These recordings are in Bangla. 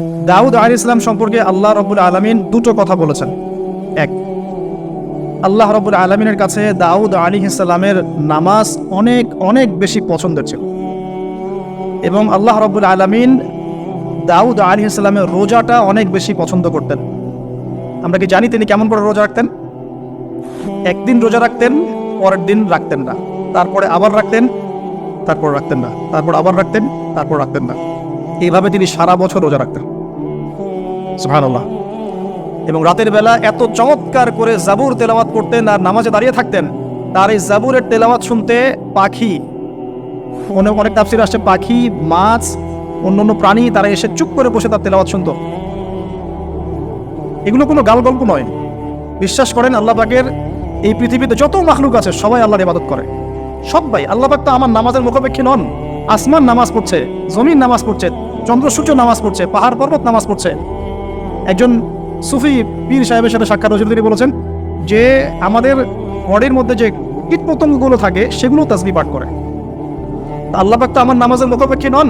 দাউদ আলী ইসলাম সম্পর্কে আল্লাহ রবুল আলমিন দুটো কথা বলেছেন। এক, আল্লাহ রবুল আলমিনের কাছে দাউদ আলী ইসলামের নামাজ অনেক অনেক বেশি পছন্দের ছিল। এবং আল্লাহ রবুল আলমিন দাউদ আলী ইসলামের রোজাটা অনেক বেশি পছন্দ করতেন। আমরা কি জানি তিনি কেমন করে রোজা রাখতেন? একদিন রোজা রাখতেন, পরের দিন রাখতেন না। তারপরে আবার রাখতেন, তারপর রাখতেন না। তারপর আবার রাখতেন, তারপর রাখতেন না। এইভাবে তিনি সারা বছর রোজা রাখতেন। সুবহানাল্লাহ। এবং রাতের বেলা এত চমৎকার করে জাবুর তেলাওয়াত করতেন আর নামাজে দাঁড়িয়ে থাকতেন, তার এই জাবুরের তেলাওয়াত শুনতে পাখি অনেক অনেক তাফসির আসছে, পাখি, মাছ অন্য অন্য প্রাণী, তারা এসে চুপ করে বসে তার তেলাওয়াত শুনতো। এগুলো কোনো গাল গল্প নয়। বিশ্বাস করেন, আল্লাহ পাকের এই পৃথিবীতে যত মাখলুক আছে, সবাই আল্লাহর ইবাদত করে। সবাই, আল্লাহ তো আমার নামাজের মুখাপেক্ষী নন। আসমান নামাজ পড়ছে, জমিন নামাজ পড়ছে, চন্দ্র, সূর্য নামাজ পড়ছে, পাহাড়, পর্বত নামাজ পড়ছে। একজন সুফি পীর সাহেবের সাথে সাক্ষাৎ হয়েছিল, তিনি বলেছেন, যে আমাদের ঘরের মধ্যে যে কীট পতঙ্গগুলো থাকে সেগুলো তাসবি পাঠ করে। তা আল্লাহ পাক তো আমার নামাজের মুখাপেক্ষী নন।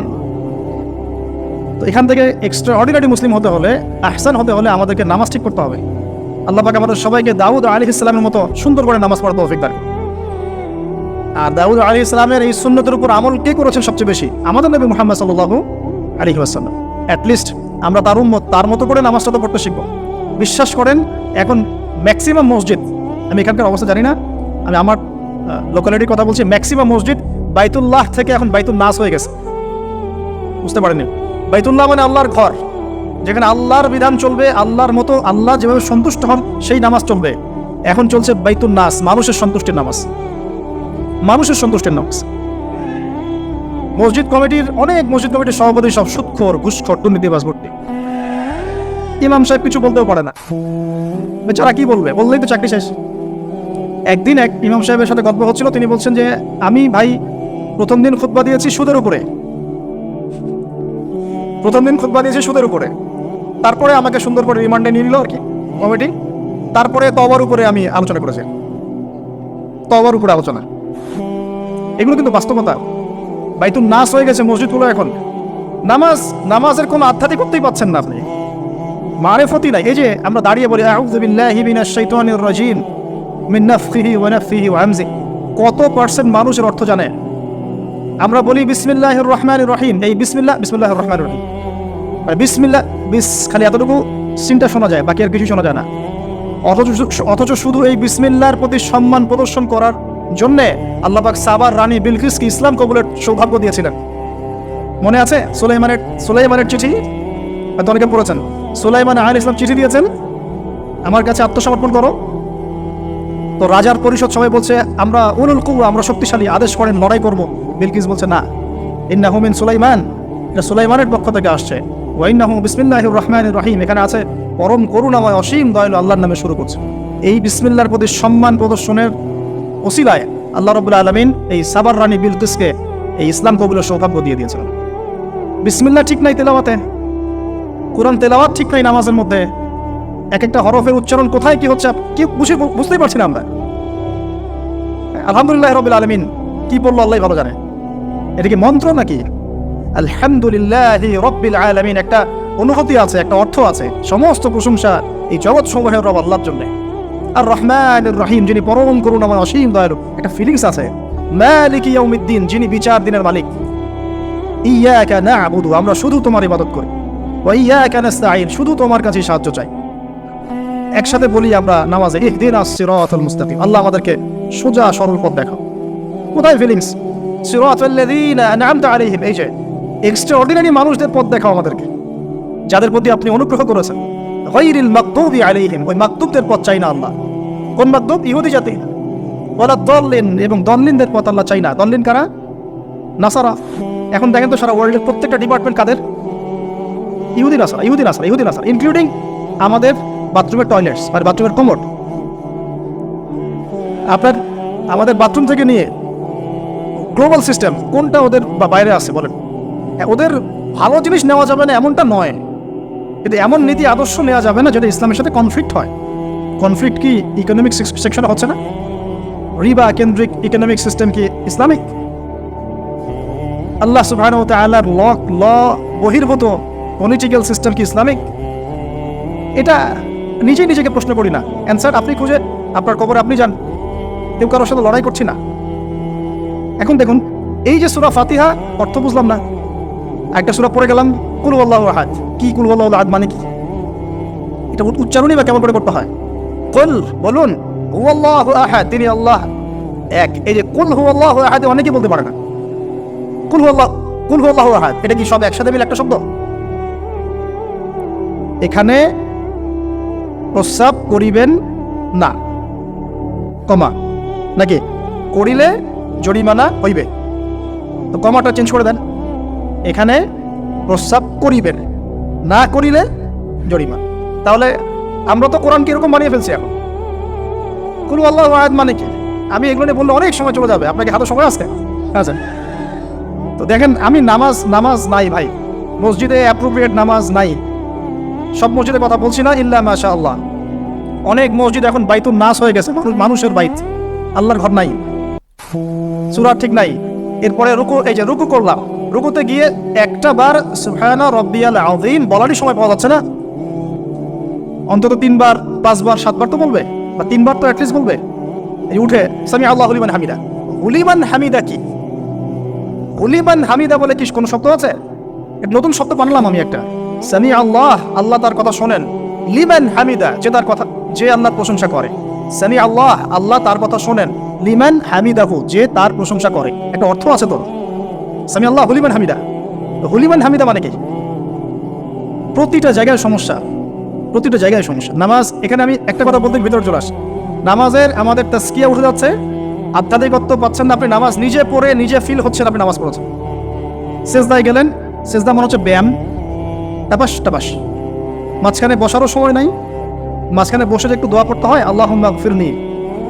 তো এখান থেকে এক্সট্রা অর্ডিনারি মুসলিম হতে হলে, আহসান হতে হলে আমাদেরকে নামাজ ঠিক করতে হবে। আল্লাহ পাক আমাদের সবাইকে দাউদ আলী ইসলামের মতো সুন্দর করে নামাজ পড়াতে করুন। আর দাউদ আলী ইসলামের এই সুন্নতের উপর আমল কে করেছেন সবচেয়ে বেশি? আমাদের নবী মুহাম্মদ সাল্লাল্লাহু আলাইহি ওয়াসাল্লাম। অ্যাটলিস্ট আমরা তার উম্মত, তার মতো করে নামাজটা তো পড়তে শিখব। বিশ্বাস করেন, এখন ম্যাক্সিমাম মসজিদ, আমি এখানকার অবস্থা জানি না, আমি আমার লোকালিটির কথা বলছি ম্যাক্সিমাম মসজিদ বাইতুল্লাহ থেকে এখন বাইতুল নাস হয়ে গেছে। বুঝতে পারেনি বাইতুল্লাহ মানে আল্লাহর ঘর, যেখানে আল্লাহর বিধান চলবে, আল্লাহর মতো আল্লাহ যেভাবে সন্তুষ্ট হন, সেই নামাজ চলবে। এখন চলছে বাইতুল নাস, মানুষের সন্তুষ্টির নামাজ। মানুষের সন্তুষ্টের নামাজ মসজিদ কমিটির অনেক মসজিদ কমিটির সভাপতি সব সুৎখোর, ঘুষখোর, দুর্নীতিবাজ ভর্তি। ইমাম সাহেব কিছু বলতেও পারে না। বেচারা কি বলবে? বললেই তো চাকরি শেষ। একদিন এক ইমাম সাহেবের সাথে গল্প হচ্ছিল, তিনি বলছেন যে, আমি ভাই, প্রথম দিন খুতবা দিয়েছি সুদের উপরে। প্রথম দিন খুতবা দিয়েছি সুদের উপরে। তারপরে আমাকে সুন্দর করে রিমান্ডে নিয়ে নিল আর কি, কমিটি। তারপরে তবার উপরে আমি আলোচনা করেছি। তবার উপরে আলোচনা। এগুলো কিন্তু বাস্তবতা। বাইতুল নাস হয়ে গেছে মসজিদগুলো এখন। নামাজ, নামাজের কোনো আধ্যাত্মিক করতেই পাচ্ছেন না আপনি। মারেফতি নাই। এই যে আমরা দাঁড়িয়ে বলি, আউযু বিল্লাহি মিনাশ শাইতানির রাজিম কত পার্সেন্ট মানুষের অর্থ জানে? আমরা বলি, বিসমিল্লাহির রহমানির রহিম। এই বিসমিল্লাহ, বিসমিল্লাহির রহমানির রহিম। মানে বিসমিল্লাহ, বিস, খালি এতটুকু সিনটা শোনা যায়, বাকি আর কিছু শোনা যায় না। অথচ অথচ শুধু এই বিসমিল্লাহর প্রতি সম্মান প্রদর্শন করার জন্যে আল্লাপাক সাবার রানী বিলকিসকে ইসলাম কবুলের সৌভাগ্য দিয়েছিলেন। মনে আছে সুলাইমানের সুলাইমানের চিঠি? হয়তো অনেকে পড়েছেন। সুলাইমান আল ইসলাম চিঠি দিয়েছেন? আমার কাছে আত্মসমর্পণ করো। তো রাজার পরিষদ সবাই বলছে, আমরা উলুল কুয়া আমরা শক্তিশালী, আদেশ করেন, লড়াই করব। বিলকিস বলছে, না। ইন্না হুমিন সুলাইমান। এটা সুলাইমানের পক্ষ থেকে আসছে। ওয়াইন্না হুম বিসমিল্লাহির রহমানির রহিম। এখানে আছে, পরম করুণাময়, অসীম দয়ালু আল্লাহর নামে শুরু করছে। এই বিসমিল্লার প্রতি সম্মান প্রদর্শনের ওসিলায় আল্লাহ রবুল্লা আলমিন এই সাবার রানী বিলকিসকে এই ইসলাম কবুলের সৌভাগ্য দিয়ে দিয়েছিলেন বিসমিল্লা ঠিক নাই তেলাওয়াতে। কোরআন তেলাওয়াত ঠিক নাই নামাজের মধ্যে। এক একটা হরফের উচ্চারণ কোথায়, কি হচ্ছে, কি বুঝে বুঝতেই পারছি না আমরা। আলহামদুলিল্লাহ রবিল আলমিন। কি বলল আল্লাহ ভালো জানে। এটা কি মন্ত্র নাকি? আলহামদুলিল্লাহ রব্বিল আলমিন। একটা অনুভূতি আছে, একটা অর্থ আছে, সমস্ত প্রশংসা এই জগৎ সমূহের রব আল্লাহর জন্য। আর রহমান রহিম যিনি পরম করুণাময়, অসীম দয়ালু, একটা ফিলিংস আছে। মালিক ইয়াউমিদ্দিন, যিনি বিচার দিনের মালিক। ইয়াকা না'বুদু, আমরা শুধু তোমার ইবাদত করি। ওয়া ইয়াকা নাস্তাঈন, শুধু তোমার কাছে সাহায্য চাই। একসাথে বলি আমরা নামাজে ইহদিনাস সিরাতাল মুস্তাকিম। আল্লাহ আমাদেরকে সোজা সরল পথ দেখাও। কোথায় ফিলিংস সিরাতাল্লাযীনা আন'আমতা আলাইহিম। এই যে এক্সট্রা অর্ডিনারি মানুষদের পথ দেখাও আমাদেরকে, যাদের প্রতি আপনি অনুগ্রহ করেছেন। গায়রিল মাকতুবি আলাইহিম, ওই পথ চাই না আল্লাহ। কোন ইহুদি জাতি ওয়ালা দল্লিন, এবং দল্লিনদের পথ আল্লাহ চাই না। দল্লিন কারা? নাসারা। এখন দেখেন তো সারা ওয়ার্ল্ডের প্রত্যেকটা ডিপার্টমেন্ট কাদের? ইহুদি নাসারা ইহুদি নাসারা ইহুদি নাসারা ইনক্লুডিং আমাদের বাথরুমের টয়লেটস মানে বাথরুমের কমোড আপনার, আমাদের বাথরুম থেকে নিয়ে গ্লোবাল সিস্টেম কোনটা ওদের বাইরে আছে বলেন? ওদের ভালো জিনিস নেওয়া যাবে না, এমনটা নয়। কিন্তু এমন নীতি আদর্শ নেওয়া যাবে না যেটা ইসলামের সাথে কনফ্লিক্ট হয়। কনফ্লিক্ট কি ইকোনমিক সেকশনে হচ্ছে না? রিবা কেন্দ্রিক ইকোনমিক সিস্টেম কি ইসলামিক? আল্লাহ সুবহানাহু ওয়া ল ল, বহির্ভূত পলিটিক্যাল সিস্টেম কি ইসলামিক? এটা নিজেই নিজেকে প্রশ্ন করি না। অ্যান্সার আপনি খুঁজে, আপনার কবর আপনি যান। কেউ কারোর সাথে লড়াই করছি না। এখন দেখুন, এই যে সুরা ফাতিহা, অর্থ বুঝলাম না। একটা সুরা পড়ে গেলাম কুল আহাদ। কি কুল আহাদ মানে কি? এটা উচ্চারণই বা কেমন করে করতে হয়? বলুন আহাদ, তিনি আল্লাহ। এক, এই যে কুল আহাদ অনেকেই বলতে পারে না। কুল কুল আহাদ, এটা কি সব একসাথে মিলে একটা শব্দ? এখানে প্রস্রাব করিবেন না। কমা। নাকি? করিলে জরিমানা হইবে। তো কমাটা চেঞ্জ করে দেন। এখানে প্রস্রাব করিবেন। না করিলে জরিমানা। তাহলে আমরা তো কোরআনকে এরকম বানিয়ে ফেলছি এখন। কুলু আল্লাহ আয়াত মানে কি? আমি এগুলো নিয়ে বললে অনেক সময় চলে যাবে। আপনাকে হাতে সময় আছে? আচ্ছা তো দেখেন, আমি নামাজ নামাজ নাই ভাই। মসজিদে অ্যাপ্রোপ্রিয়েট নামাজ নাই। সব মসজিদের কথা বলছি না, ইল্লা মাশা আল্লাহ অনেক মসজিদ এখন বাইতুল নাস হয়ে গেছে, মানুষ- মানুষের বাইত। আল্লাহর ঘর নাই। সুরা ঠিক নাই। এরপরে রুকু এই যে রুকু করলাম। রুকুতে গিয়ে একটা বার সুবহানা রব্বিয়াল আযীম বলারই সময় পাওয়া যাচ্ছে না। অন্তত তিনবার, পাঁচবার, সাতবার তো বলবে, বা তিনবার তো অ্যাটলিস্ট বলবে। এই উঠে সামি আল্লাহ হুলিমান হামিদা। হুলিমান হামিদা কি? হুলিমান হামিদা বলে কি কোনো শব্দ আছে? নতুন শব্দ বানালাম আমি একটা। সামি আল্লাহ আল্লাহ তার কথা শোনেন। লিমান হামিদা, যে তার কথা, যে আল্লাহর প্রশংসা করে। সামি আল্লাহ আল্লাহ তার কথা শোনেন। লিমান হামিদাহু, যে তার প্রশংসা করে। একটা অর্থ আছে তো সামি আল্লাহ হুলিমান হামিদা। হুলিমান হামিদা মানে কি? প্রতিটা জায়গায় সমস্যা। প্রতিটা জায়গায় সমস্যা। নামাজ, এখানে আমি একটা কথা বলতে ভিতরে চলে আসি। নামাজের আমাদের তাস্কিয়া উঠে যাচ্ছে। আধ্যাত্মিকত্ব পাচ্ছেন না আপনি নামাজ নিজে পড়ে, নিজে ফিল হচ্ছেন আপনি নামাজ পড়েছেন সেজদায় গেলেন, সেজদা মনে হচ্ছে ব্যায়াম। টাপাস টাপাস মাঝখানে বসারও সময় নাই। মাঝখানে বসে যে একটু দোয়া করতে হয় আল্লাহ মাগফিরনি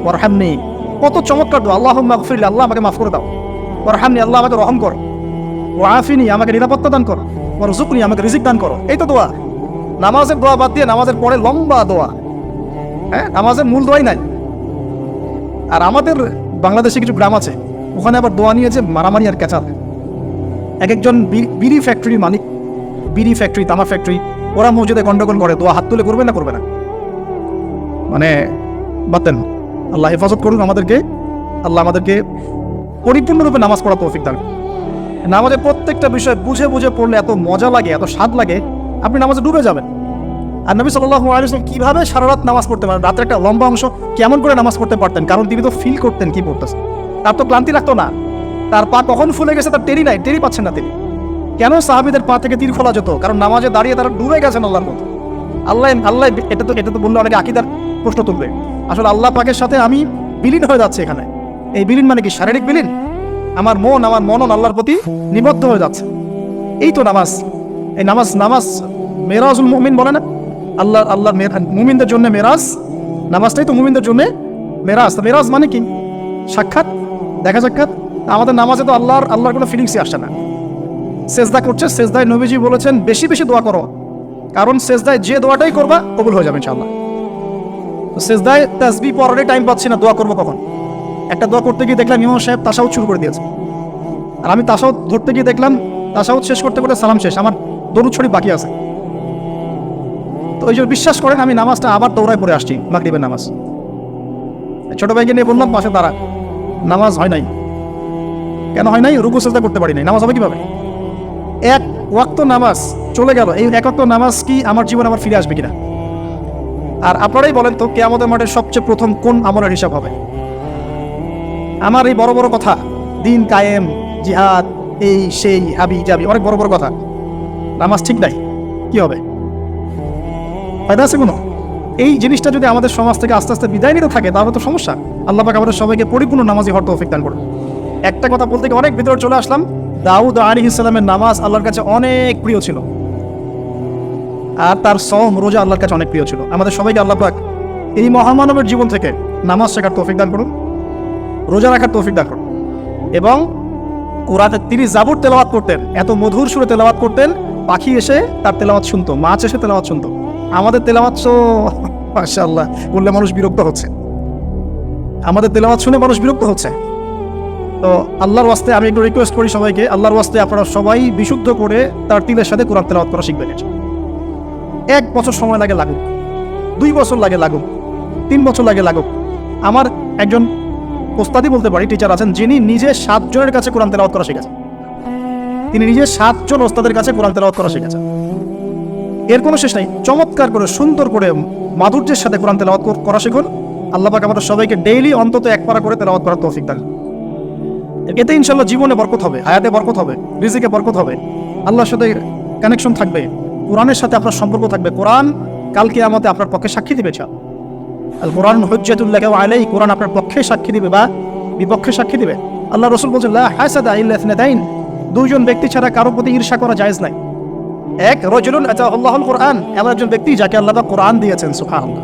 ওরহামনি কত চমৎকার দোয়া আল্লাহ মাগফিরলি আল্লাহ আমাকে মাফ করে দাও। ওরহামনি আল্লাহ আমাকে রহম করো। ও আফিনি আমাকে নিরাপত্তা দান করো। ওর জুকনি আমাকে রিজিক দান করো। এই তো দোয়া। নামাজের দোয়া বাদ দিয়ে নামাজের পরে লম্বা দোয়া। হ্যাঁ নামাজের মূল দোয়াই নাই। আর আমাদের বাংলাদেশে কিছু গ্রাম আছে, ওখানে আবার দোয়া নিয়ে যে মারামারি আর ক্যাচাল। এক একজন বিড়ি ফ্যাক্টরি মালিক, বিড়ি ফ্যাক্টরি, তামা ফ্যাক্টরি, ওরা মসজিদে গন্ডগোল করে, দোয়া হাত তুলে করবে না করবে না? মানে বাতেন আল্লাহ হেফাজত করুন আমাদেরকে। আল্লাহ আমাদেরকে পরিপূর্ণরূপে নামাজ পড়া তৌফিক দান নামাজের প্রত্যেকটা বিষয় বুঝে বুঝে পড়লে এত মজা লাগে, এত স্বাদ লাগে, আপনি নামাজে ডুবে যাবেন। আর নবী সাল্লাল্লাহু আলাইহি ওয়াসাল্লাম কীভাবে সারা রাত নামাজ পড়তে পারেন? রাতের একটা লম্বা অংশ কেমন করে নামাজ পড়তে পারতেন? কারণ তিনি তো ফিল করতেন কি পড়তেছেন তার তো ক্লান্তি লাগতো না। তার পা কখন ফুলে গেছে তার টেরি নাই টেরি পাচ্ছেন না তিনি। কেন সাহাবীদের পা থেকে তীর খোলা যেত? কারণ নামাজে দাঁড়িয়ে তারা ডুবে গেছেন আল্লাহর মতো। আল্লাহ আল্লাহ এটা তো এটা তো বললে অনেকে আকিদার প্রশ্ন তুলবে। আসলে আল্লাহ পাকের সাথে আমি বিলীন হয়ে যাচ্ছে এখানে। এই বিলীন মানে কি শারীরিক বিলীন? আমার মন, আমার মনন আল্লাহর প্রতি নিবদ্ধ হয়ে যাচ্ছে। এই তো নামাজ। এই নামাজ নামাজ মেরাজুল মুমিন বলে না? আল্লাহ আল্লাহ মুমিনদের জন্য মেরাজ। নামাজটাই তো মুমিনদের জন্য মেরাজ। তো মেরাজ মানে কি? সাক্ষাৎ? দেখা সাক্ষাৎ? আমাদের নামাজে তো আল্লাহর আল্লাহর কোনো ফিলিংসই আসছে না। সেজদা করছে, সেজদায় নবীজি বলেছেন, বেশি বেশি দোয়া করো। কারণ সেজদায় যে দোয়াটাই করবা, কবুল হয়ে যাবে ইনশাআল্লাহ। তো সেজদায় তাসবি পড়ারে টাইম পাচ্ছি না, দোয়া করব কখন? একটা দোয়া করতে গিয়ে দেখলাম ইমাম সাহেব তাসাউদ শুরু করে দিয়েছে। আর আমি তাসাউদ ধরতে গিয়ে দেখলাম তাসাউদ শেষ করতে করতে সালাম শেষ, আমার দরুদ শরীফ বাকি আছে। তো ওই বিশ্বাস করেন, আমি নামাজটা আবার দৌড়ায় পড়ে আসছি, মাগরিবের নামাজ। ছোট ভাইকে নিয়ে বললাম, পাশে দাঁড়া, নামাজ হয় নাই। কেন হয় নাই? রুকু, সেজদা করতে পারি নাই। নামাজ হবে কীভাবে? এক ওয়াক্ত নামাজ চলে গেল, এই এক ওয়াক্ত নামাজ কি আমার জীবন আমার ফিরে আসবে কিনা? আর আপনারাই বলেন তো কে আমাদের মাঠে সবচেয়ে প্রথম কোন আমলের হিসাব হবে? আমার এই বড় বড় কথা, দিন কায়েম, জিহাদ, এই সেই হাবি জাবি, অনেক বড় বড় কথা। নামাজ ঠিক নাই, কি হবে? ফায়দা আছে কোনো? এই জিনিসটা যদি আমাদের সমাজ থেকে আস্তে আস্তে বিদায় নিতে থাকে, তাহলে তো সমস্যা। আল্লাহ পাক আমাদের সবাইকে পরিপূর্ণ নামাজি হওয়ার তৌফিক দান করুন। একটা কথা বলতে গিয়ে অনেক ভিতরে চলে আসলাম। দাউদ আলী ইসলামের নামাজ আল্লাহর কাছে অনেক প্রিয় ছিল। আর তার সম রোজা আল্লাহর কাছে অনেক প্রিয় ছিল। আমাদের সবাইকে আল্লাহ পাক এই মহামানবের জীবন থেকে নামাজ শেখার তৌফিক দান করুন। রোজা রাখার তৌফিক দান এবং কোরআনে তিনি জাবুর তেলাওয়াত করতেন, এত মধুর সুরে তেলাওয়াত করতেন, পাখি এসে তার তেলাওয়াত শুনতো, মাছ এসে তেলাওয়াত শুনতো। আমাদের তেলাওয়াত তো মাশাআল্লাহ, বললে মানুষ বিরক্ত হচ্ছে। আমাদের তেলাওয়াত শুনে মানুষ বিরক্ত হচ্ছে। তো আল্লাহর ওয়াস্তে আমি একটু রিকোয়েস্ট করি সবাইকে, আল্লাহর ওয়াস্তে আপনারা সবাই বিশুদ্ধ করে তার তিলের সাথে কোরআন তেলাওয়াত করা শিখবেন এক বছর সময় লাগে লাগুক, দুই বছর লাগে লাগুক, তিন বছর লাগে লাগুক। আমার একজন ওস্তাদি বলতে পারি টিচার আছেন যিনি নিজে সাতজনের কাছে কোরআন তেলাওয়াত করা শিখেছেন। তিনি নিজে সাতজন ওস্তাদের কাছে কোরআন তেলাওয়াত করা শিখেছেন। এর কোনো শেষ নাই। চমৎকার করে, সুন্দর করে মাধুর্যের সাথে কোরআন তেলাওয়াত করা শিখুন। আল্লাহ পাক আমাদের সবাইকে ডেইলি অন্তত এক পারা করে তেলাওয়াত করার তৌফিক দান। এতে ইনশাল্লাহ জীবনে বরকত হবে, হায়াতে বরকত হবে, রিজিকে বরকত হবে। আল্লাহর সাথে কানেকশন থাকবে, কোরআনের সাথে আপনার সম্পর্ক থাকবে। কোরআন কালকে আমাদের আপনার পক্ষে সাক্ষী দিবে আল কোরআন হজ্জাতুল্লাহ আলাই কোরআন আপনার পক্ষে সাক্ষী দিবে বা বিপক্ষে সাক্ষী দিবে। আল্লাহ রসুল বলছেন হাসাদা ইল্লা দুইজন ব্যক্তি ছাড়া কারও প্রতি ঈর্ষা করা জায়েজ নাই। এক রজুলুন আতাহুল্লাহুল কোরআন, এমন একজন ব্যক্তি যাকে আল্লাহ পাক কোরআন দিয়েছেন, সুবহানাল্লাহ।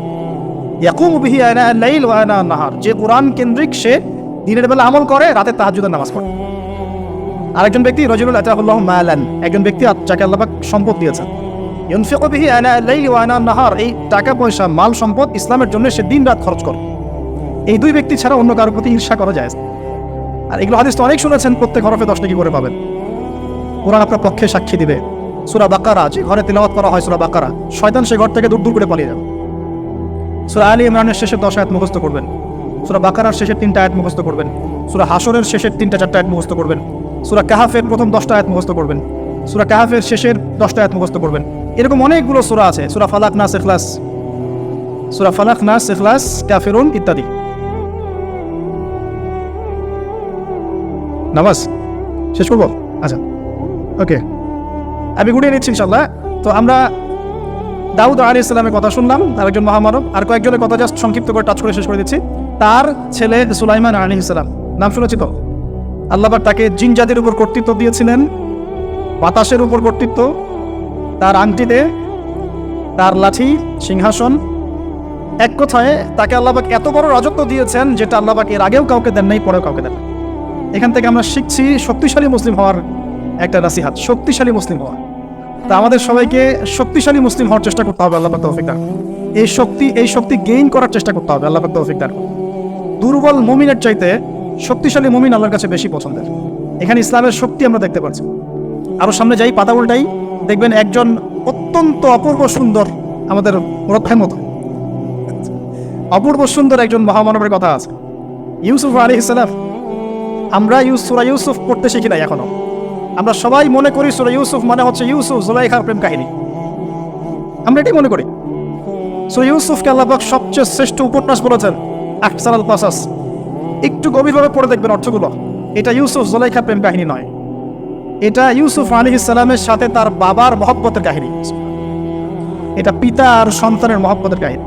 ইয়াকুমু বিহি আল-লাইল ওয়া আন-নাহার, যে কোরআন কেন্দ্রিক সে দিনের বেলা আমল করে, রাতে তাহাজ্জুদের নামাজ পড়ে। আরেকজন ব্যক্তি রজুলুল আতাহুল্লাহু মালান, একজন ব্যক্তি যাকে আল্লাহ সম্পদ দিয়েছেন। ইউনফিকু বিহি আনা আল-লাইল ওয়া আনা আন-নাহার এই টাকা পয়সা মাল সম্পদ ইসলামের জন্য সে দিন রাত খরচ করে। এই দুই ব্যক্তি ছাড়া অন্য কারোর প্রতি ঈর্ষা করা যায় আর এগুলো হাদিস তো অনেক শুনেছেন, প্রত্যেক হরফে দশ নাকি করে পাবেন। কোরআন আপনার পক্ষে সাক্ষী দিবে। সুরা বাকারা, যে ঘরে তিলাওয়াত করা হয় সুরা বাকারা, শয়তান সে ঘর থেকে দূর দূর করে পালিয়ে যাবে। সুরা আলী ইমরানের শেষের দশ আয়াত মুখস্থ করবেন। সুরা বাকারার শেষের তিনটা আয়াত মুখস্থ করবেন। সুরা হাসরের শেষের তিনটা চারটা আয়াত মুখস্থ করবেন। সুরা কাহাফের প্রথম দশটা আয়াত মুখস্থ করবেন। সুরা কাহাফের শেষের দশটা আয়াত মুখস্থ করবেন। এরকম অনেকগুলো সুরা আছে, সুরা ফালাক, নাস এখলাস সুরা ফালাক, নাস এখলাস কাফেরুন ইত্যাদি। নামাজ? শেষ করব? আচ্ছা। ওকে। আমি গুড়িয়ে নিচ্ছি ইনশাল্লাহ তো আমরা দাউদ আলী ইসলামের কথা শুনলাম, তার একজন মহামানব, আর কয়েকজনের কথা জাস্ট সংক্ষিপ্ত করে টাচ করে শেষ করে দিচ্ছি। তার ছেলে সুলাইমান আলী ইসলাম নাম শুনেছি তো? আল্লাহবার তাকে জিন উপর কর্তৃত্ব দিয়েছিলেন, বাতাসের উপর কর্তৃত্ব তার আংটিতে, তার লাঠি, সিংহাসন। এক কথায়, তাকে আল্লাহবাক এত বড় রাজত্ব দিয়েছেন যেটা আল্লাহবাক এর আগেও কাউকে দেন নাই, পরেও কাউকে দেন এখান থেকে আমরা শিখছি শক্তিশালী মুসলিম হওয়ার একটা নাসিহাত, শক্তিশালী মুসলিম হওয়া। তা আমাদের সবাইকে শক্তিশালী মুসলিম হওয়ার চেষ্টা করতে হবে, আল্লাহ তৌফিক এই শক্তি এই শক্তি গেইন করার চেষ্টা করতে হবে, আল্লাহ তৌফিক দান দুর্বল মুমিনের চাইতে শক্তিশালী মুমিন আল্লাহর কাছে বেশি পছন্দের। এখানে ইসলামের শক্তি আমরা দেখতে পাচ্ছি। আরও সামনে যাই পাতা উল্টাই দেখবেন একজন অত্যন্ত অপূর্ব সুন্দর আমাদের রক্ষার মতো। অপূর্ব সুন্দর একজন মহামানবের কথা আছে। ইউসুফ আলী ইসলাম আমরা ইউস সুরা ইউসুফ পড়তে শিখি নাই এখনও। আমরা সবাই মনে করি সুরা ইউসুফ মানে হচ্ছে ইউসুফ জুলাইখার প্রেম কাহিনী। আমরা এটাই মনে করি। সুরা ইউসুফকে আল্লাহবাক সবচেয়ে শ্রেষ্ঠ উপন্যাস বলেছেন, আখসারাল পাসাস একটু গভীরভাবে পড়ে দেখবেন অর্থগুলো। এটা ইউসুফ জুলাইখা প্রেম কাহিনী নয়। এটা ইউসুফ আলী ইসলামের সাথে তার বাবার মহব্বতের কাহিনী। এটা পিতা আর সন্তানের মহব্বতের কাহিনী।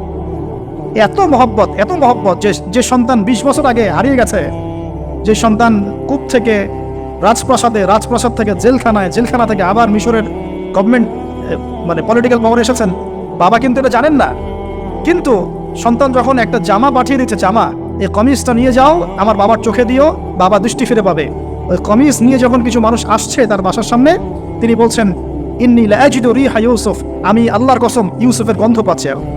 এত মহব্বত এত মহব্বত যে যে সন্তান বিশ বছর আগে হারিয়ে গেছে, যে সন্তান কূপ থেকে রাজপ্রাসাদে, রাজপ্রাসাদ থেকে জেলখানায়, জেলখানা থেকে আবার মিশরের গভর্নমেন্ট মানে পলিটিক্যাল পাওয়ার এসেছেন, বাবা কিন্তু এটা জানেন না। কিন্তু সন্তান যখন একটা জামা পাঠিয়ে দিচ্ছে, জামা এই কমিজটা নিয়ে যাও, আমার বাবার চোখে দিও, বাবা দৃষ্টি ফিরে পাবে। ওই কমিজ নিয়ে যখন কিছু মানুষ আসছে তার বাসার সামনে, তিনি বলছেন, ইন্নি লাজিদু রিহা ইউসুফ, আমি আল্লাহর কসম ইউসুফের গন্ধ পাচ্ছি এখন।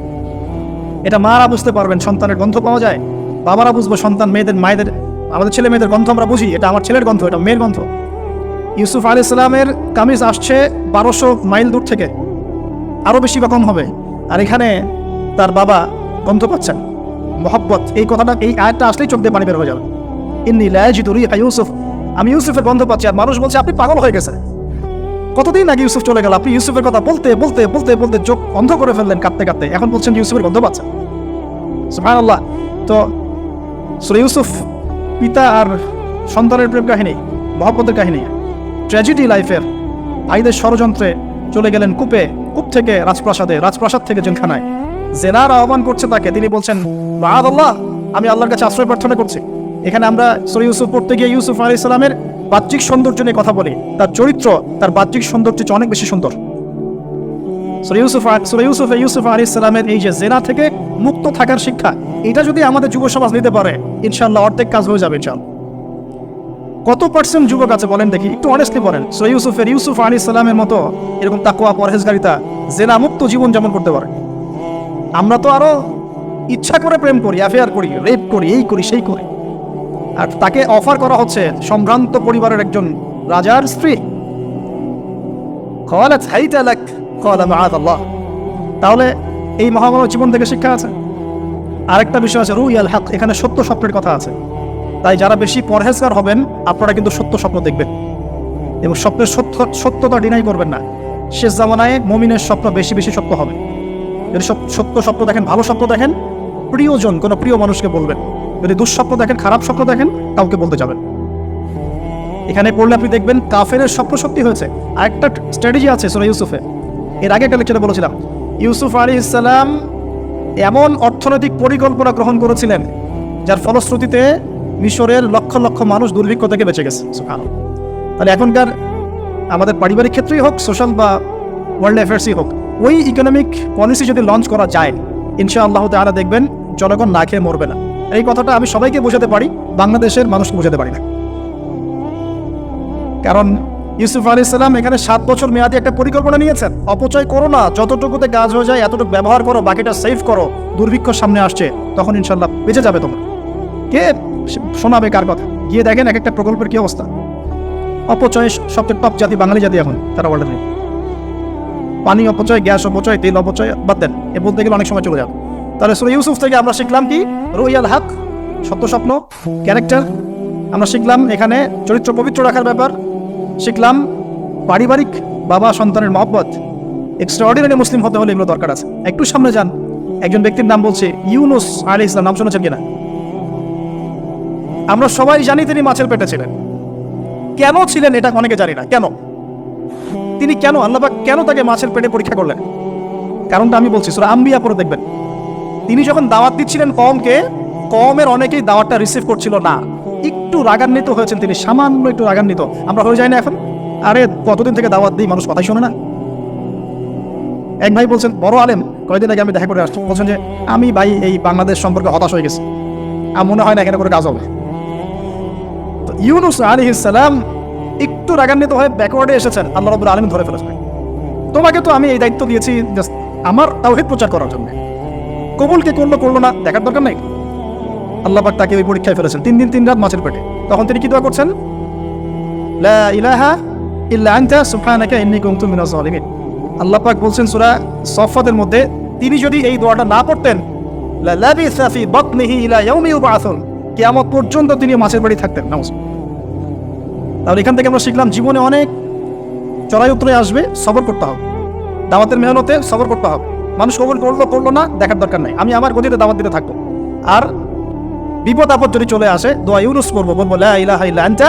এটা মারা বুঝতে পারবেন, সন্তানের গন্ধ পাওয়া যায়। বাবারা বুঝব সন্তান মেয়েদের, মায়েদের, আমাদের ছেলে মেয়েদের গন্ধ আমরা বুঝি, এটা আমার ছেলের গন্ধ, এটা মেয়ের গন্ধ। ইউসুফ আলী ইসলামের কামিজ আসছে বারোশো মাইল দূর থেকে। আরও বেশি বা কম হবে। আর এখানে তার বাবা গন্ধ পাচ্ছেন। মহব্বত, এই কথাটা, এই আয়টা আসলেই চোখ দিয়ে পানি বের হয়ে যাবে। ইন্নি লাজিদুরি ইউসুফ আমি ইউসুফের গন্ধ পাচ্ছি আর মানুষ বলছে, আপনি পাগল হয়ে গেছে কতদিন আগে ইউসুফ চলে গেল? আপনি ইউসুফের কথা বলতে বলতে বলতে বলতে চোখ অন্ধ করে ফেললেন কাঁদতে কাঁদতে। এখন বলছেন ইউসুফের গন্ধ পাচ্ছেন। সুবহানাল্লাহ। তো, সুরা ইউসুফ, পিতা আর সন্তানের প্রেম কাহিনী, মহব্বতের কাহিনী। ট্র্যাজেডি লাইফের ভাইদের ষড়যন্ত্রে চলে গেলেন কূপে, কূপ থেকে রাজপ্রাসাদে, রাজপ্রাসাদ থেকে জেলখানায়। জেনার আহ্বান করছে তাকে। তিনি বলছেন আল্লাহ, আমি আল্লাহর কাছে আশ্রয় প্রার্থনা করছি। এখানে আমরা সরি ইউসুফ পড়তে গিয়ে ইউসুফ আলী ইসলামের বাহ্যিক সৌন্দর্য নিয়ে কথা বলি। তার চরিত্র, তার বাহ্যিক সৌন্দর্য অনেক বেশি সুন্দর। ইউসুফ ইউসুফ ইউসুফ ইসলামের এই যে জেনা থেকে মুক্ত থাকার শিক্ষা, এটা যদি আমাদের যুব সমাজ নিতে পারে ইনশাল্লাহ অর্ধেক কাজ হয়ে যাবে কত পার্সেন্ট যুবক আছে বলেন দেখি, একটু অনেস্টলি বলেন। ইউসুফের ইউসুফ আলী ইসলামের মতো এরকম তাকুয়া পরহেজগারিতা, জেনা মুক্ত জীবন যেমন করতে পারে। আমরা তো আরও ইচ্ছা করে প্রেম করি অ্যাফেয়ার করি রেপ করি, এই করি, সেই করি। আর তাকে অফার করা হচ্ছে সম্ভ্রান্ত পরিবারের একজন রাজার স্ত্রী। আল্লাহ। তাহলে এই মহামানব জীবন থেকে শিক্ষা আছে? আরেকটা বিষয় আছে রুই আল হাক, এখানে সত্য স্বপ্নের কথা আছে। তাই যারা বেশি পরহেজগার হবেন, আপনারা কিন্তু সত্য স্বপ্ন দেখবেন। এবং স্বপ্নের সত্য, সত্যতা ডিনাই করবেন না। শেষ জামানায় মমিনের স্বপ্ন বেশি বেশি সত্য হবে। যদি সত্য স্বপ্ন দেখেন, ভালো স্বপ্ন দেখেন, প্রিয়জন, কোনো প্রিয় মানুষকে বলবেন। যদি দুঃস্বপ্ন দেখেন, খারাপ স্বপ্ন দেখেন, কাউকে বলতে যাবেন। এখানে পড়লে আপনি দেখবেন কাফেরের স্বপ্ন সত্যি হয়েছে। আরেকটা স্ট্র্যাটেজি আছে সোরা ইউসুফে এর আগে একটা লেকচারে বলেছিলাম, ইউসুফ আলী ইসলাম এমন অর্থনৈতিক পরিকল্পনা গ্রহণ করেছিলেন, যার ফলশ্রুতিতে মিশরের লক্ষ লক্ষ মানুষ দুর্ভিক্ষ থেকে বেঁচে গেছে। তাহলে এখনকার আমাদের পারিবারিক ক্ষেত্রেই হোক সোশ্যাল বা ওয়ার্ল্ড অ্যাফেয়ার্সই হোক, ওই ইকোনমিক পলিসি যদি লঞ্চ করা যায় ইনশা আল্লাহ তাআলা দেখবেন জনগণ না খেয়ে মরবে না। এই কথাটা আমি সবাইকে বোঝাতে পারি, বাংলাদেশের মানুষকে বোঝাতে পারি না। কারণ ইউসুফ আলী ইসলাম এখানে সাত বছর মেয়াদি একটা পরিকল্পনা নিয়েছেন। অপচয় করো না, যতটুকুতে কাজ হয়ে যায় এতটুকু ব্যবহার করো, বাকিটা সেভ করো। দুর্ভিক্ষ সামনে আসছে, তখন ইনশাল্লাহ বেঁচে যাবে তোমরা। কে শোনাবে কার কথা? গিয়ে দেখেন এক একটা প্রকল্পের কি অবস্থা। অপচয় সবচেয়ে টপ জাতি, বাঙালি জাতি এখন, তারা নেই পানি অপচয়, গ্যাস অপচয়, তেল অপচয়, বাদ দেন। এ বলতে গেলে অনেক সময় চলে যাবে। তাহলে সুরা ইউসুফ থেকে আমরা শিখলাম কি? রুইয়াল হক, সত্য স্বপ্ন, ক্যারেক্টার। আমরা শিখলাম এখানে চরিত্র পবিত্র রাখার ব্যাপার। শিখলাম পারিবারিক বাবা সন্তানের মহব্বত। এক্সট্রাঅর্ডিনারি মুসলিম হতে হলে এগুলো দরকার আছে। একটু সামনে যান। একজন ব্যক্তির নাম বলছে ইউনুস আলী ইসলাম নাম শুনেছেন কিনা? আমরা সবাই জানি তিনি মাছের পেটে ছিলেন। কেন ছিলেন এটা অনেকে জানি না। কেন? তিনি কেন আল্লাহবাক কেন তাকে মাছের পেটে পরীক্ষা করলেন? কারণটা আমি বলছি, সুরা আম্বিয়া পরে দেখবেন। তিনি যখন দাওয়াত দিচ্ছিলেন কমকে কমের অনেকেই দাওয়াতটা রিসিভ করছিল না। একটু রাগান্বিত হয়েছেন তিনি, সামান্য একটু রাগান্বিত। আমরা হয়ে যাই না এখন? আরে, কতদিন থেকে দাওয়াত দিই, মানুষ কথাই শোনে না। এক ভাই বলছেন, বড় আলেম কয়েকদিন আগে আমি দেখা করে আসছি। বলছেন যে, আমি ভাই এই বাংলাদেশ সম্পর্কে হতাশ হয়ে গেছি। আর মনে হয় না এখানে করে কাজ হবে। তো ইউনুস আলী ইসালাম একটু রাগান্বিত হয়ে ব্যাকওয়ার্ডে এসেছেন। আল্লাহ রবুল আলম ধরে ফেলেছেন। তোমাকে তো আমি এই দায়িত্ব দিয়েছি জাস্ট আমার তাওহিদ প্রচার করার জন্য। কবুল কে করল করল না, দেখার দরকার নেই। আল্লাহ পাক তাকে ওই পরীক্ষায় ফেলেছেন। তিন দিন, তিন রাত মাছের পেটে। তখন তিনি কি দোয়া করছেন? লা আল্লাহ পাক বলছেন, সূরা সফাতের মধ্যে তিনি যদি এই দোয়াটা না পড়তেন লা ইলা পর্যন্ত তিনি মাছের বাড়ি থাকতেন নাউজ তাহলে এখান থেকে আমরা শিখলাম, জীবনে অনেক চড়াই উত্তরে আসবে, সবর করতে হবে। দাওয়াতের মেহনতে সবর করতে হবে। মানুষ কবুল করল করল না, দেখার দরকার নাই। আমি আমার গতিতে দাওয়াত দিতে থাকব। আর বিপদ আপদ যদি চলে আসে, দোয়া ইউনুস করব বলব, লা ইলাহা ইল্লা আনতা,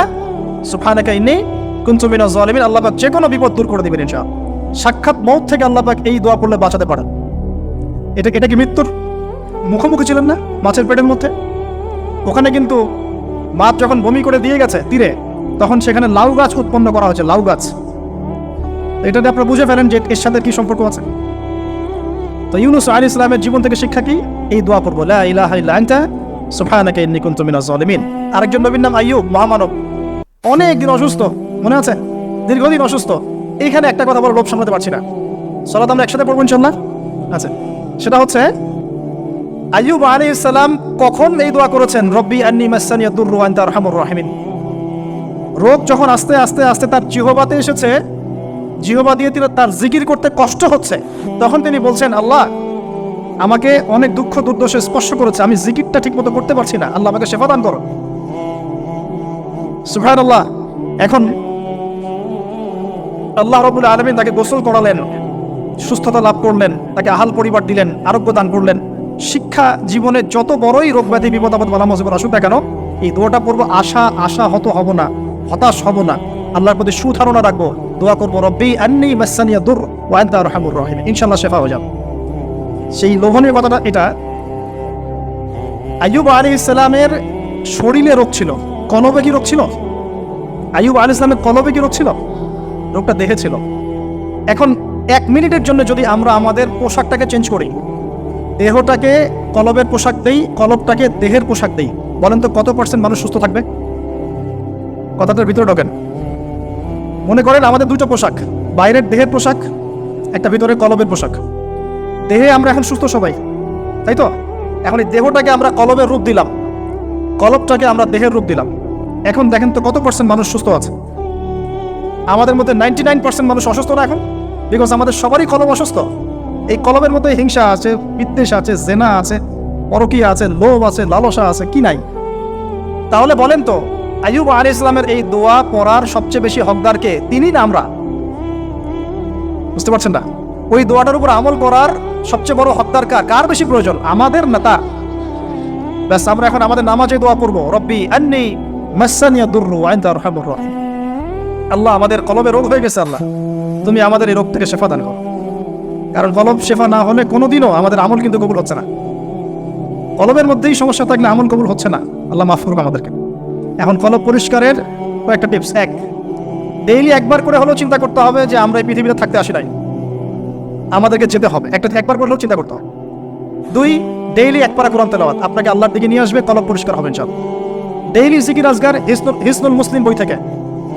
সুবহানাকা ইন্নী কুনতু যে কোনো বিপদ দূর করে দিবেন ইনশাআল্লাহ। সাক্ষাৎ মৌত থেকে আল্লাহ পাক এই দোয়া করলে বাঁচাতে পারেন। এটা এটা কি মৃত্যুর? মুখোমুখি ছিলেন না মাছের পেটের মধ্যে? ওখানে কিন্তু মাছ যখন বমি করে দিয়ে গেছে তীরে, তখন সেখানে লাউ গাছ উৎপন্ন করা হয়েছে, লাউ গাছ। এটাতে আপনারা বুঝে ফেলেন যে এর সাথে কি সম্পর্ক আছে? তো ইউনুস আলী ইসলামের জীবন থেকে শিক্ষা কি? এই দোয়া পড়ব আরেকজন নবীর নাম আইয়ুব মহামানব। অসুস্থ, মনে আছে? দীর্ঘদিন অসুস্থ। এইখানে একটা কথা লোভ সামলাতে পারছি না। সলাত আমরা একসাথে পড়ব ইনশাল্লাহ আচ্ছা সেটা হচ্ছে, আইয়ুব আলী ইসলাম কখন এই দোয়া করেছেন? রব্বি আন্নি মাসানিয়া দুর রুয়ান রহমুর রোগ যখন আস্তে আস্তে আস্তে তার চিহবাতে এসেছে জিহবা দিয়ে তিনি তার জিকির করতে কষ্ট হচ্ছে। তখন তিনি বলছেন, আল্লাহ, আমাকে অনেক দুঃখ দুর্দশা স্পর্শ করেছে। আমি জিকিরটা ঠিক মতো করতে পারছি না। আল্লাহ আমাকে সেবা দান করো সুভান আল্লাহ এখন আল্লাহ রবুল আলমিন তাকে গোসল করালেন, সুস্থতা লাভ করলেন, তাকে আহাল পরিবার দিলেন, আরোগ্য দান করলেন। শিক্ষা জীবনে যত বড়ই রোগ ব্যাধি, বিপদ আপদ, বালা মুসিবত আসুক না কেন, এই দোয়াটা পড়ব, আশা আশা হত হব না, হতাশ হব না। আল্লাহর প্রতি সুধারণা রাখব। দোয়া করব, রব্বি আন্নি মাসানিয়া দুর ওয়ান্তা রহমুর রহিম ইনশাল্লাহ শেফা হয়ে যাবে। সেই লোভনীয় কথাটা এটা, আইয়ুব আলী ইসলামের শরীরে রোগ ছিল। কলবে কি রোগ ছিল? আইয়ুব আলী ইসলামের কলবে কি রোগ ছিল? রোগটা দেহে ছিল। এখন এক মিনিটের জন্য যদি আমরা আমাদের পোশাকটাকে চেঞ্জ করি, দেহটাকে কলবের পোশাক দেই, কলবটাকে দেহের পোশাক দেই, বলেন তো কত পার্সেন্ট মানুষ সুস্থ থাকবে? কথাটার ভিতরে ঢোকেন। মনে করেন আমাদের দুটো পোশাক, বাইরের দেহের পোশাক, একটা ভিতরে কলবের পোশাক। দেহে আমরা এখন সুস্থ সবাই, তাই তো? এখন এই দেহটাকে আমরা কলবের রূপ দিলাম, কলবটাকে আমরা দেহের রূপ দিলাম। এখন দেখেন তো কত পার্সেন্ট মানুষ সুস্থ আছে। আমাদের মধ্যে নাইনটি নাইন পার্সেন্ট মানুষ অসুস্থ না এখন? বিকজ আমাদের সবারই কলম অসুস্থ। এই কলমের মধ্যে হিংসা আছে, বিদ্বেষ আছে, জেনা আছে, পরকীয়া আছে, লোভ আছে, লালসা আছে, কি নাই? তাহলে বলেন তো আইয়ুব আলী ইসলামের এই দোয়া পড়ার সবচেয়ে বেশি হকদারকে তিনি না আমরা। বুঝতে পারছেন না? ওই দোয়াটার উপর আমল করার সবচেয়ে বড় হকদার কার? কার বেশি প্রয়োজন? আমাদের না তার ব্যাস, আমরা এখন আমাদের নামাজে দোয়া পড়ব। রব্বি আন্নি মাসানিয়া দুর্রু আইন তার আল্লাহ আমাদের কলবে রোগ হয়ে গেছে, আল্লাহ। তুমি আমাদের এই রোগ থেকে শেফা দান করো। কারণ কলব শেফা না হলে কোনোদিনও আমাদের আমল কিন্তু কবুল হচ্ছে না। কলবের মধ্যেই সমস্যা থাকলে আমল কবুল হচ্ছে না। আল্লাহ মাফ করুক আমাদেরকে। এখন কলব পরিষ্কারের কয়েকটা টিপস। এক ডেইলি একবার করে হলেও চিন্তা করতে হবে যে আমরা এই পৃথিবীতে থাকতে আসি নাই। আমাদেরকে যেতে হবে। একটা একবার করে হলেও চিন্তা করতে হবে। দুই ডেইলি এক পারা কোরআন তেলাওয়াত। আপনাকে আল্লাহর দিকে নিয়ে আসবে কলব পরিষ্কার হবেন ইনশাআল্লাহ। ডেইলি জিকির আজগার হিসনুল মুসলিম বই থেকে।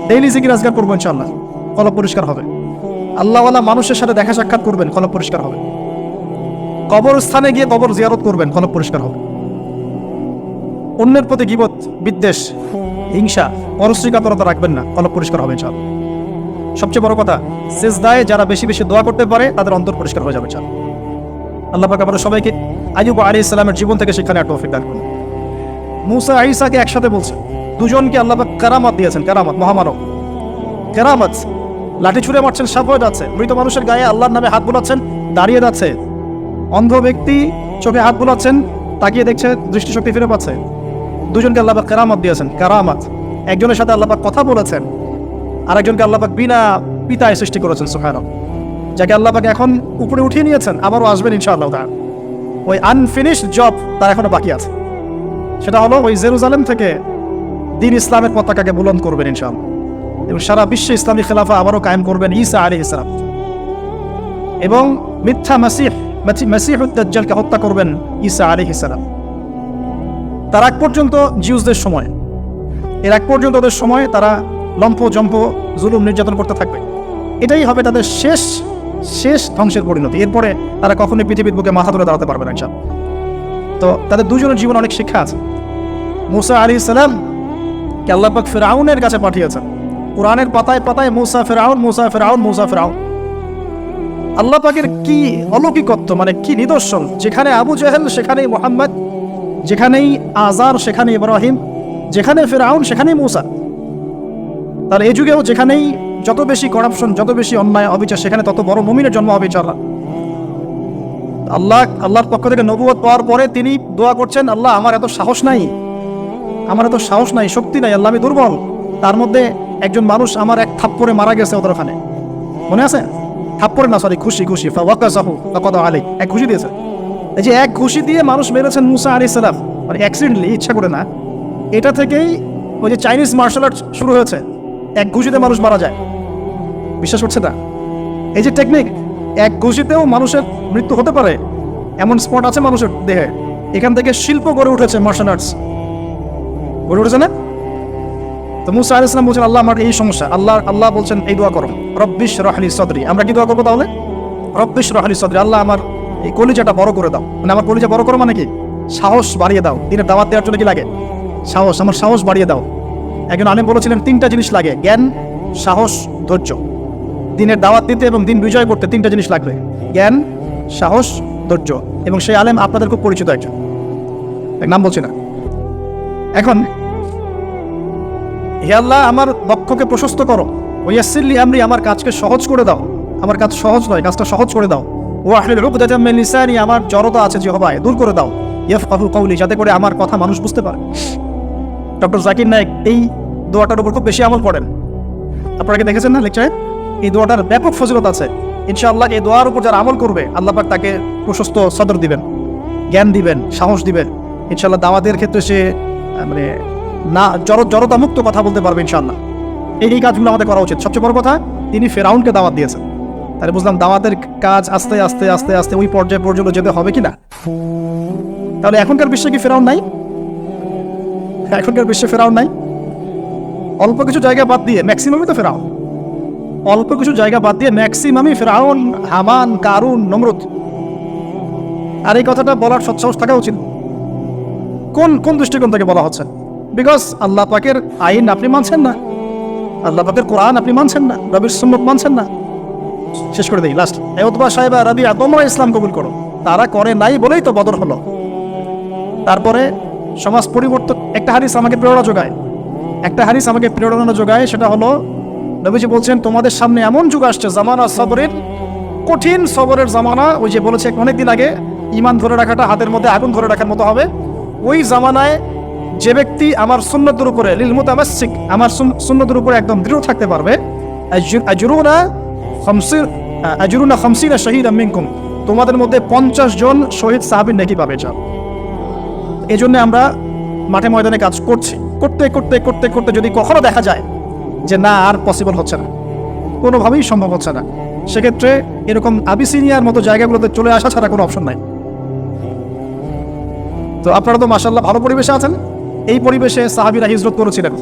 ডেইলি জিকির আজগার করব ইনশাআল্লাহ। কলব পরিষ্কার হবে। আল্লাহওয়ালা মানুষের সাথে দেখা সাক্ষাৎ করবেন কলব পরিষ্কার হবে। কবরস্থানে গিয়ে কবর জিয়ারত করবেন কলব পরিষ্কার হবে। অন্যের প্রতি গিবত, বিদ্বেষ, হিংসা পরশ্রীকাতরতা রাখবেন না। কলব পরিষ্কার হবে ইনশাআল্লাহ। সবচেয়ে বড় কথা, সেজদায় যারা বেশি বেশি দোয়া করতে পারে, তাদের অন্তর পরিষ্কার হয়ে যাবে চাল আল্লাহ পাক আমাদের সবাইকে আইয়ুব আলী ইসলামের জীবন থেকে শিক্ষা নেওয়ার তৌফিক দান করুন। মুসা আইসাকে একসাথে বলছে, দুজনকে আল্লাহ পাক কারামাত দিয়েছেন, কারামাত, মহামানব। কেরামত, লাঠি ছুঁড়ে মারছেন সাপ হয়ে যাচ্ছে। মৃত মানুষের গায়ে আল্লাহর নামে হাত বোলাচ্ছেন, দাঁড়িয়ে যাচ্ছে। অন্ধ ব্যক্তি চোখে হাত বোলাচ্ছেন, তাকিয়ে দেখছে দৃষ্টিশক্তি ফিরে পাচ্ছে। দুজনকে আল্লাপাক কেরামত দিয়েছেন, কারামাত। একজনের সাথে আল্লাপাক কথা বলেছেন, আরেকজনকে আল্লাহ পাক বিনা পিতায় সৃষ্টি করেছেন সুখায়ন যাকে আল্লাহ পাক এখন উপরে উঠিয়ে নিয়েছেন, আবারও আসবেন ইনশাআল্লাহ তার ওই আনফিনিশড জব তার এখনও বাকি আছে। সেটা হলো ওই জেরুজালেম থেকে দিন ইসলামের পতাকাকে বুলন্দ করবেন ইনশাআল্লাহ। এবং সারা বিশ্বে ইসলামী খেলাফা আবারও কায়েম করবেন ঈসা আলী ইসলাম এবং মিথ্যা মাসিহ মাসিহুদ্দাজ্জালকে হত্যা করবেন ঈসা আলী ইসলাম তার আগ পর্যন্ত জিউসদের সময়। এর আগ পর্যন্ত ওদের সময় তারা লম্ফ জম্প, জুলুম নির্যাতন করতে থাকবে। এটাই হবে তাদের শেষ শেষ ধ্বংসের পরিণতি। এরপরে তারা কখনোই পৃথিবীর বুকে মাথা তুলে দাঁড়াতে পারবে না, ইনশাআল্লাহ। তো তাদের দুজনের জীবনে অনেক শিক্ষা আছে। মুসা আলী ইসলাম কে ফেরাউনের কাছে পাঠিয়েছেন। কোরআনের পাতায় পাতায় মুসা ফেরাউন মুসা ফেরাউন মুসা ফেরাউন। আল্লাহ পাকের কি অলৌকিকত্ব মানে কি নিদর্শন, যেখানে আবু জাহেল, সেখানেই মোহাম্মদ যেখানেই আজার সেখানে ইব্রাহিম, যেখানে ফেরাউন সেখানেই মুসা। তাহলে এই যুগেও যেখানেই যত বেশি করাপশন যত বেশি অন্যায়, অবিচার, সেখানে তত বড় মুমিনের জন্ম হবে আল্লাহ আল্লাহর পক্ষ থেকে নবুয়ত পাওয়ার পরে তিনি দোয়া করছেন, আল্লাহ, আমার এত সাহস নাই। আমার এত সাহস নাই, শক্তি নাই, আল্লাহ, আমি দুর্বল। তার মধ্যে একজন মানুষ আমার এক থাপ্পড়ে মারা গেছে ওদের ওখানে মনে আছে? থাপ্পড়ে না সরি খুশি খুশি। ফাওয়াকাজাহু ফাকাদ আলী এক খুশি দিয়েছে। এই যে এক ঘুষি দিয়ে মানুষ মেরেছেন মুসা আলী সালাম মানে অ্যাক্সিডেন্টলি ইচ্ছা করে না। এটা থেকেই ওই যে চাইনিজ মার্শাল আর্ট শুরু হয়েছে, এক ঘুষিতে মানুষ মারা যায়। বিশ্বাস করছে না? এই যে টেকনিক এক ঘুষিতেও মানুষের মৃত্যু হতে পারে, এমন স্পট আছে মানুষের দেহে। এখান থেকে শিল্প গড়ে উঠেছে মার্শাল আর্টস গড়ে উঠেছে না? তো মুসা আল ইসলাম বলছেন, আল্লাহ আমার এই সমস্যা, আল্লাহ আল্লাহ বলছেন, এই দোয়া করো। রব্বিশ রহালি সদরি। আমরা কি দোয়া করব তাহলে? রব্বিশ রহালি সদরি। আল্লাহ আমার এই কলিজাটা বড় করে দাও। মানে আমার কলিজা বড় করো মানে কি? সাহস বাড়িয়ে দাও। দিনের দাওয়াত দেওয়ার জন্য কি লাগে? সাহস, আমার সাহস বাড়িয়ে দাও। একজন আলেম বলেছিলেন, তিনটা জিনিস লাগে, জ্ঞান, সাহস, ধৈর্য। দিনের দাওয়াত দিতে এবং দিন বিজয় করতে তিনটা জিনিস লাগবে, জ্ঞান, সাহস, ধৈর্য। এবং সেই আলেম আপনাদের খুব পরিচিত একজন। এক নাম বলছি না। এখন, হে আল্লাহ, আমার লক্ষ্যকে প্রশস্ত করো। ওয়াসিল্লি আমরি, আমার কাজকে সহজ করে দাও। আমার কাজ সহজ নয়, কাজটা সহজ করে দাও। ও উকদাতাম মিন লিসানি, আমার জড়তা আছে যে হবায় দূর করে দাও। ইয়াফকাহু কওলি, যাতে করে আমার কথা মানুষ বুঝতে পারে। ডক্টর জাকির নায়েক, এই দোয়াটার উপর খুব বেশি আমল করেন। আপনারা কি দেখেছেন না, লেকচারে এই দোয়াটার ব্যাপক ফজিলত আছে। ইনশাআল্লাহ এই দোয়ার উপর যারা আমল করবে, আল্লাহ পাক তাকে প্রশস্ত সদর দিবেন, জ্ঞান দিবেন, সাহস দিবেন। ইনশাআল্লাহ দাওয়াতের ক্ষেত্রে সে মানে না, জড় জড়তা মুক্ত কথা বলতে পারবে ইনশাআল্লাহ। এই এই কাজগুলো আমাদের করা উচিত। সবচেয়ে বড় কথা, তিনি ফেরাউনকে দাওয়াত দিয়েছেন। তাহলে বুঝলাম দাওয়াতের কাজ আস্তে আস্তে আস্তে আস্তে ওই পর্যায়ে পর্যন্ত যেতে হবে কি না তাহলে এখনকার বিশ্বে কি ফেরাউন নাই? এখনকার বিশ্বে ফেরাউন নাই? অল্প কিছু জায়গা বাদ দিয়ে ম্যাক্সিমামই তো ফেরাউন। অল্প কিছু জায়গা বাদ দিয়ে ম্যাক্সিমামই ফেরাউন, হামান, কারুন, নমরুদ। আর এই কথাটা বলার সৎসাহস থাকা উচিত। কোন কোন দৃষ্টিকোণ থেকে বলা হচ্ছে? বিকজ আল্লাহ পাকের আইন আপনি মানছেন না। আল্লাহ পাকের কোরআন আপনি মানছেন না। রবির সুন্নত মানছেন না। শেষ করে দিই লাস্ট এতবা সাহেবা রাবিয়া, তোমরা ইসলাম কবুল করো। তারা করে নাই বলেই তো বদর হলো। তারপরে সমাজ পরিবর্তন, একটা হাদিস আমাকে প্রেরণা যোগায়। একটা হাদিস আমাকে প্রেরণা যোগায়, সেটা হলো, নবীজি বলছেন, তোমাদের সামনে এমন যুগ আসছে জামানা সবরের কঠিন সবরের জামানা। ওই যে বলেছে অনেকদিন আগে, ইমান ধরে রাখাটা হাতের মধ্যে আগুন ধরে রাখার মতো হবে। ওই জামানায় যে ব্যক্তি আমার সুন্নতের উপরে, লিল মুতামাসসিক, আমার সুন- সুন্নতের উপরে একদম দৃঢ় থাকতে পারবে আজরুনা খামসির আজরুনা খামসিনা শহীদ মিনকুম। তোমাদের মধ্যে পঞ্চাশ জন শহীদ সাহাবীর নাকি পাবে যাও এই জন্য আমরা মাঠে ময়দানে কাজ করছি। করতে করতে করতে করতে যদি কখনো দেখা যায় যে না, আর পসিবল হচ্ছে না। কোনোভাবেই সম্ভব হচ্ছে না। সেক্ষেত্রে এরকম আবিসিনিয়ার মতো জায়গাগুলোতে চলে আসা ছাড়া কোনো অপশন নাই। তো আপনারা তো মাসাল্লাহ ভালো পরিবেশে আছেন। এই পরিবেশে সাহাবিরা হিজরত করেছিলেন।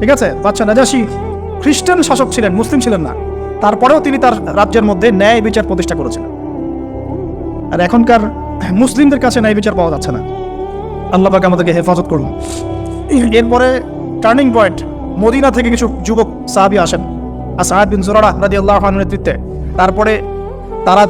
ঠিক আছে? বাচ্চা নাজাসি খ্রিস্টান শাসক ছিলেন, মুসলিম ছিলেন না। তারপরেও তিনি তার রাজ্যের মধ্যে ন্যায় বিচার প্রতিষ্ঠা করেছিলেন। আর এখনকার মুসলিমদের কাছে ন্যায় বিচার পাওয়া যাচ্ছে না। আল্লাহ পাক আমাদেরকে হেফাজত করুন। এরপরে টার্নিং পয়েন্ট, মদিনা থেকে কিছু যুবক সাহাবি আসেন। আর সাহাদ বিন জোরারা রাজি আল্লাহ নেতৃত্বে। তারপরে তারা